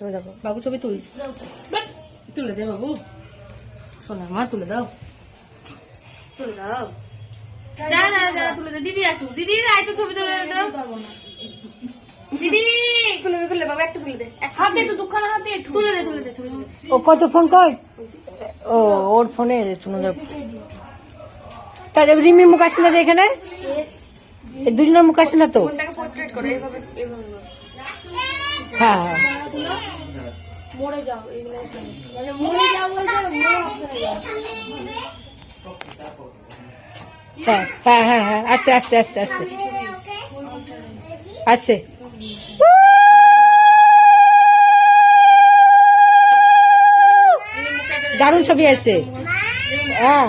তুমি দেখো বাবু ছবি তুল। তুলে দে বাবু। শোনা মা তুলে দাও। তুলে দাও। দাঁড়া দাঁড়া তুলে দে। দিদি আসুক। দিদি আয় তো ছবি তুলে দাও দিদি তুলে দে তুলে বাবা একটু তুলে দে। হাতে একটু দুখানা হাতে একটু। তুলে দে তুলে দে ছবি ও কত ফোন কয় ও ওর ফোনে শুনে তাহলে রিমির মুখ আসে না যে এখানে? এই দুজনের মুখ আসে না তো? ফোনটাকে পোর্ট্রেট করো এইভাবে এইভাবে করো। হ্যাঁ। হ্যাঁ মরে যাও এগুলো মানে মরে যাও হ্যাঁ হ্যাঁ হ্যাঁ হ্যাঁ আসছে আসছে আসছে আসছে। আসছে। দারুণ ছবি আছে হ্যাঁ।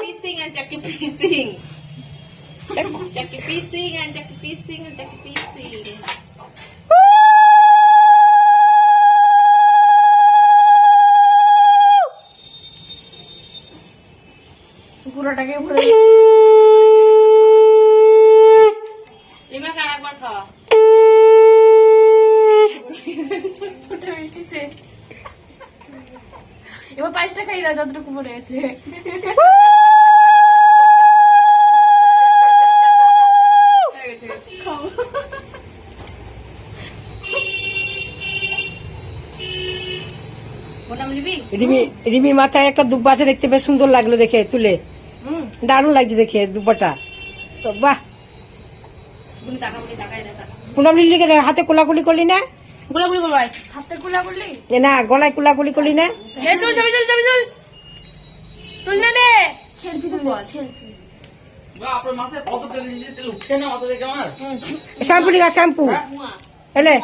pissing, pissing and Chucky pissing. Chucky pissing and Chucky pissing and Chucky pissing. পুরোটাকে ভরে রিমাকে আর একবার খাওয়া এবার পাঁচটা খাই দাও যতটুকু পড়ে আছে খাও রিমি রিমির মাথায় একটা দুব্বা আছে দেখতে বেশ সুন্দর লাগল দেখে তুলে। হুম। দারুণ লাগছে দেখে দুব্বাটা। বাহ। পুনম লিলিকে হাতে কোলাকুলি করলি না? গুলাগুলি হাতে গলায় কোলাকুলি করলি না? না তুলবো সেলফি শ্যাম্পু নিগা শ্যাম্পু। মুয়া। এলে?